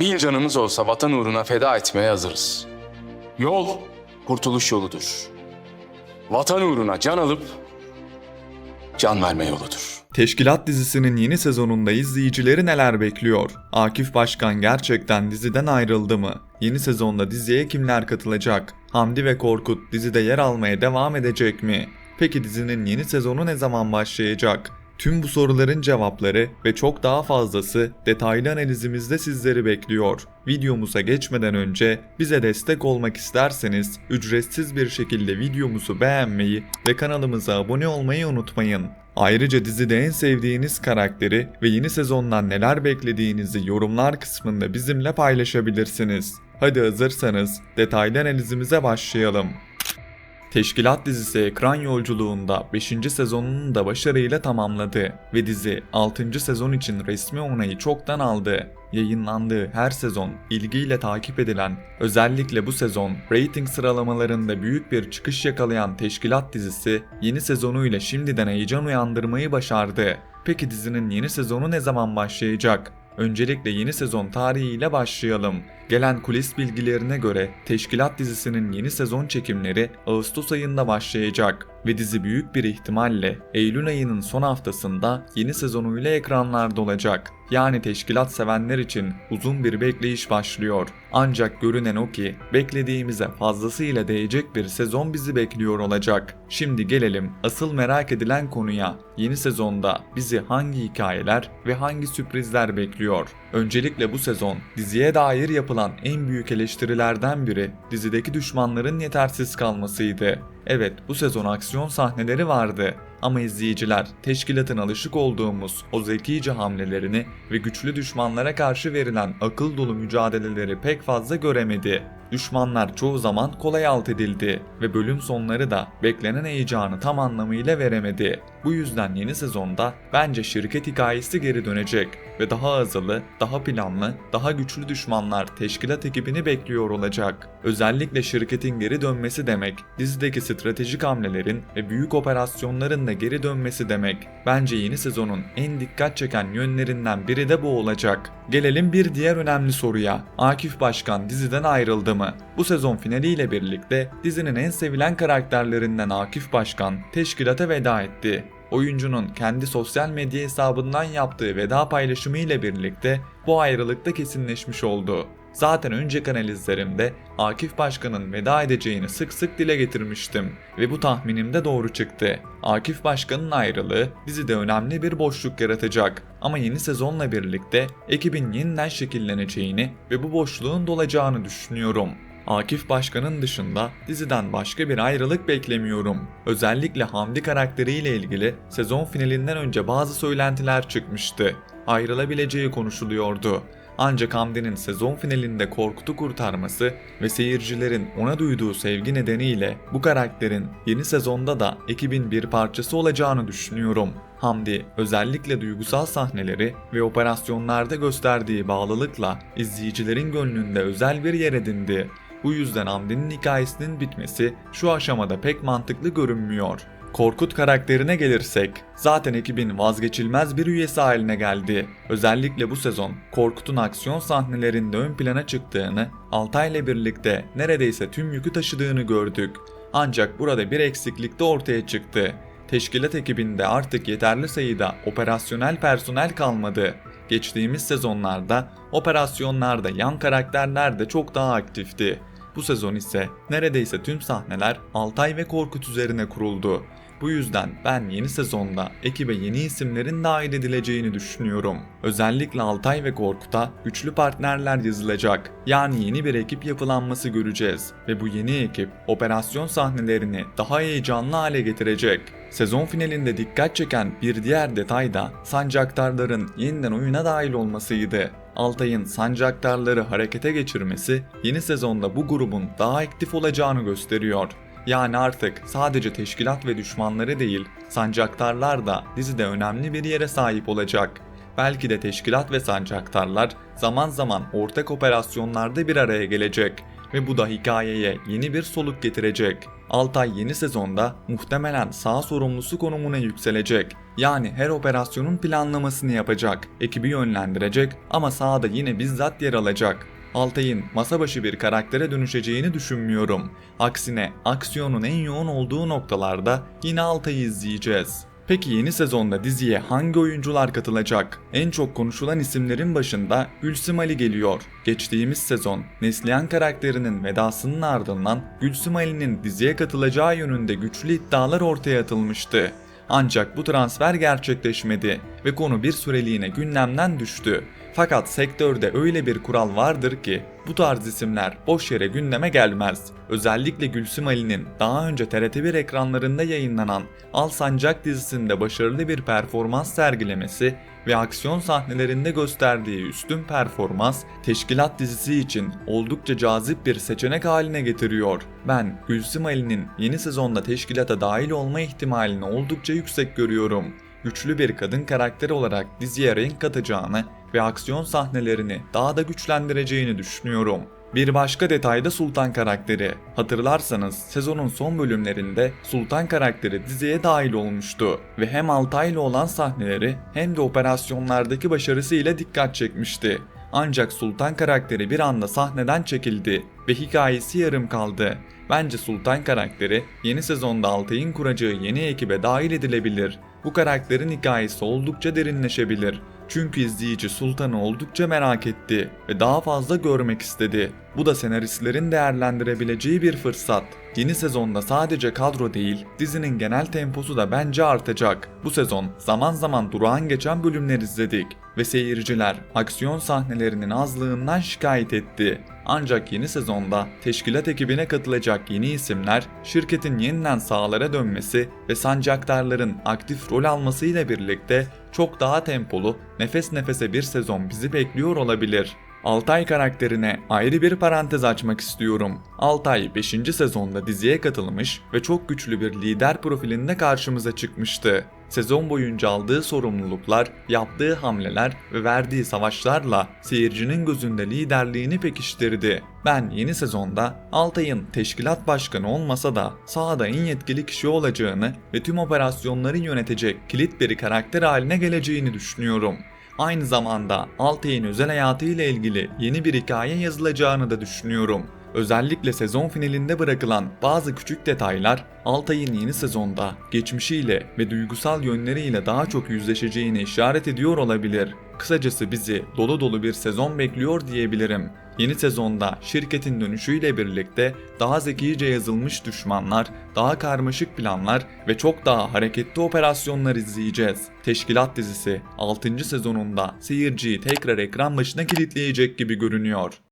Bir canımız olsa vatan uğruna feda etmeye hazırız. Yol kurtuluş yoludur. Vatan uğruna can alıp can verme yoludur. Teşkilat dizisinin yeni sezonunda izleyicileri neler bekliyor? Akif Başkan gerçekten diziden ayrıldı mı? Yeni sezonda diziye kimler katılacak? Hamdi ve Korkut dizide yer almaya devam edecek mi? Peki dizinin yeni sezonu ne zaman başlayacak? Tüm bu soruların cevapları ve çok daha fazlası detaylı analizimizde sizleri bekliyor. Videomuza geçmeden önce bize destek olmak isterseniz ücretsiz bir şekilde videomuzu beğenmeyi ve kanalımıza abone olmayı unutmayın. Ayrıca dizide en sevdiğiniz karakteri ve yeni sezondan neler beklediğinizi yorumlar kısmında bizimle paylaşabilirsiniz. Hadi hazırsanız detaylı analizimize başlayalım. Teşkilat dizisi ekran yolculuğunda 5. sezonunu da başarıyla tamamladı ve dizi 6. sezon için resmi onayı çoktan aldı. Yayınlandığı her sezon ilgiyle takip edilen, özellikle bu sezon rating sıralamalarında büyük bir çıkış yakalayan Teşkilat dizisi yeni sezonuyla şimdiden heyecan uyandırmayı başardı. Peki dizinin yeni sezonu ne zaman başlayacak? Öncelikle yeni sezon tarihiyle başlayalım. Gelen kulis bilgilerine göre Teşkilat dizisinin yeni sezon çekimleri Ağustos ayında başlayacak ve dizi büyük bir ihtimalle Eylül ayının son haftasında yeni sezonuyla ekranlarda olacak. Yani teşkilat sevenler için uzun bir bekleyiş başlıyor. Ancak görünen o ki beklediğimize fazlasıyla değecek bir sezon bizi bekliyor olacak. Şimdi gelelim asıl merak edilen konuya. Yeni sezonda bizi hangi hikayeler ve hangi sürprizler bekliyor? Öncelikle bu sezon diziye dair yapılan en büyük eleştirilerden biri dizideki düşmanların yetersiz kalmasıydı. Evet bu sezon aksiyon sahneleri vardı ama izleyiciler teşkilatın alışık olduğumuz o zekice hamlelerini ve güçlü düşmanlara karşı verilen akıl dolu mücadeleleri pek fazla göremedi. Düşmanlar çoğu zaman kolay alt edildi ve bölüm sonları da beklenen heyecanı tam anlamıyla veremedi. Bu yüzden yeni sezonda bence şirket hikayesi geri dönecek ve daha hızlı, daha planlı, daha güçlü düşmanlar teşkilat ekibini bekliyor olacak. Özellikle şirketin geri dönmesi demek, dizideki stratejik hamlelerin ve büyük operasyonların da geri dönmesi demek. Bence yeni sezonun en dikkat çeken yönlerinden biri de bu olacak. Gelelim bir diğer önemli soruya. Akif Başkan diziden ayrıldı mı? Bu sezon finaliyle birlikte dizinin en sevilen karakterlerinden Akif Başkan teşkilata veda etti. Oyuncunun kendi sosyal medya hesabından yaptığı veda paylaşımı ile birlikte bu ayrılık da kesinleşmiş oldu. Zaten önceki analizlerimde Akif Başkan'ın veda edeceğini sık sık dile getirmiştim ve bu tahminim de doğru çıktı. Akif Başkan'ın ayrılığı dizide önemli bir boşluk yaratacak ama yeni sezonla birlikte ekibin yeniden şekilleneceğini ve bu boşluğun dolacağını düşünüyorum. Akif Başkan'ın dışında diziden başka bir ayrılık beklemiyorum. Özellikle Hamdi karakteriyle ilgili sezon finalinden önce bazı söylentiler çıkmıştı. Ayrılabileceği konuşuluyordu. Ancak Hamdi'nin sezon finalinde Korkut'u kurtarması ve seyircilerin ona duyduğu sevgi nedeniyle bu karakterin yeni sezonda da ekibin bir parçası olacağını düşünüyorum. Hamdi özellikle duygusal sahneleri ve operasyonlarda gösterdiği bağlılıkla izleyicilerin gönlünde özel bir yer edindi. Bu yüzden Hamdi'nin hikayesinin bitmesi şu aşamada pek mantıklı görünmüyor. Korkut karakterine gelirsek, zaten ekibin vazgeçilmez bir üyesi haline geldi. Özellikle bu sezon Korkut'un aksiyon sahnelerinde ön plana çıktığını, Altay ile birlikte neredeyse tüm yükü taşıdığını gördük. Ancak burada bir eksiklik de ortaya çıktı. Teşkilat ekibinde artık yeterli sayıda operasyonel personel kalmadı. Geçtiğimiz sezonlarda operasyonlarda yan karakterler de çok daha aktifti. Bu sezon ise neredeyse tüm sahneler Altay ve Korkut üzerine kuruldu. Bu yüzden ben yeni sezonda ekibe yeni isimlerin dahil edileceğini düşünüyorum. Özellikle Altay ve Korkut'a güçlü partnerler yazılacak. Yani yeni bir ekip yapılanması göreceğiz ve bu yeni ekip operasyon sahnelerini daha heyecanlı hale getirecek. Sezon finalinde dikkat çeken bir diğer detay da sancaktarların yeniden oyuna dahil olmasıydı. Altay'ın sancaktarları harekete geçirmesi yeni sezonda bu grubun daha aktif olacağını gösteriyor. Yani artık sadece teşkilat ve düşmanları değil, sancaktarlar da dizide önemli bir yere sahip olacak. Belki de teşkilat ve sancaktarlar zaman zaman ortak operasyonlarda bir araya gelecek ve bu da hikayeye yeni bir soluk getirecek. Altay yeni sezonda muhtemelen sağ sorumlusu konumuna yükselecek. Yani her operasyonun planlamasını yapacak, ekibi yönlendirecek ama sahada yine bizzat yer alacak. Altay'ın masa başı bir karaktere dönüşeceğini düşünmüyorum. Aksine aksiyonun en yoğun olduğu noktalarda yine Altay'ı izleyeceğiz. Peki yeni sezonda diziye hangi oyuncular katılacak? En çok konuşulan isimlerin başında Gülsüm Ali geliyor. Geçtiğimiz sezon Neslihan karakterinin vedasının ardından Gülsüm Ali'nin diziye katılacağı yönünde güçlü iddialar ortaya atılmıştı. Ancak bu transfer gerçekleşmedi ve konu bir süreliğine gündemden düştü. Fakat sektörde öyle bir kural vardır ki bu tarz isimler boş yere gündeme gelmez. Özellikle Gülsüm Ali'nin daha önce TRT1 ekranlarında yayınlanan Al Sancak dizisinde başarılı bir performans sergilemesi ve aksiyon sahnelerinde gösterdiği üstün performans Teşkilat dizisi için oldukça cazip bir seçenek haline getiriyor. Ben Gülsüm Ali'nin yeni sezonda teşkilata dahil olma ihtimalini oldukça yüksek görüyorum güçlü bir kadın karakter olarak diziye renk katacağını ve aksiyon sahnelerini daha da güçlendireceğini düşünüyorum. Bir başka detay da Sultan karakteri. Hatırlarsanız sezonun son bölümlerinde Sultan karakteri diziye dahil olmuştu ve hem Altay'la olan sahneleri hem de operasyonlardaki başarısıyla dikkat çekmişti. Ancak Sultan karakteri bir anda sahneden çekildi ve hikayesi yarım kaldı. Bence Sultan karakteri yeni sezonda Altay'ın kuracağı yeni ekibe dahil edilebilir. Bu karakterin hikayesi oldukça derinleşebilir. Çünkü izleyici Sultan'ı oldukça merak etti ve daha fazla görmek istedi. Bu da senaristlerin değerlendirebileceği bir fırsat. Yeni sezonda sadece kadro değil, dizinin genel temposu da bence artacak. Bu sezon zaman zaman durağan geçen bölümler izledik ve seyirciler aksiyon sahnelerinin azlığından şikayet etti. Ancak yeni sezonda teşkilat ekibine katılacak yeni isimler, şirketin yeniden sahalara dönmesi ve sancaktarların aktif rol almasıyla birlikte çok daha tempolu, nefes nefese bir sezon bizi bekliyor olabilir. Altay karakterine ayrı bir parantez açmak istiyorum. Altay 5. sezonda diziye katılmış ve çok güçlü bir lider profilinde karşımıza çıkmıştı. Sezon boyunca aldığı sorumluluklar, yaptığı hamleler ve verdiği savaşlarla seyircinin gözünde liderliğini pekiştirdi. Ben yeni sezonda Altay'ın teşkilat başkanı olmasa da sahada en yetkili kişi olacağını ve tüm operasyonları yönetecek kilit bir karakter haline geleceğini düşünüyorum. Aynı zamanda Altay'ın özel hayatıyla ilgili yeni bir hikaye yazılacağını da düşünüyorum. Özellikle sezon finalinde bırakılan bazı küçük detaylar Altay'ın yeni sezonda geçmişiyle ve duygusal yönleriyle daha çok yüzleşeceğine işaret ediyor olabilir. Kısacası bizi dolu dolu bir sezon bekliyor diyebilirim. Yeni sezonda şirketin dönüşüyle birlikte daha zekice yazılmış düşmanlar, daha karmaşık planlar ve çok daha hareketli operasyonlar izleyeceğiz. Teşkilat dizisi 6. sezonunda seyirciyi tekrar ekran başına kilitleyecek gibi görünüyor.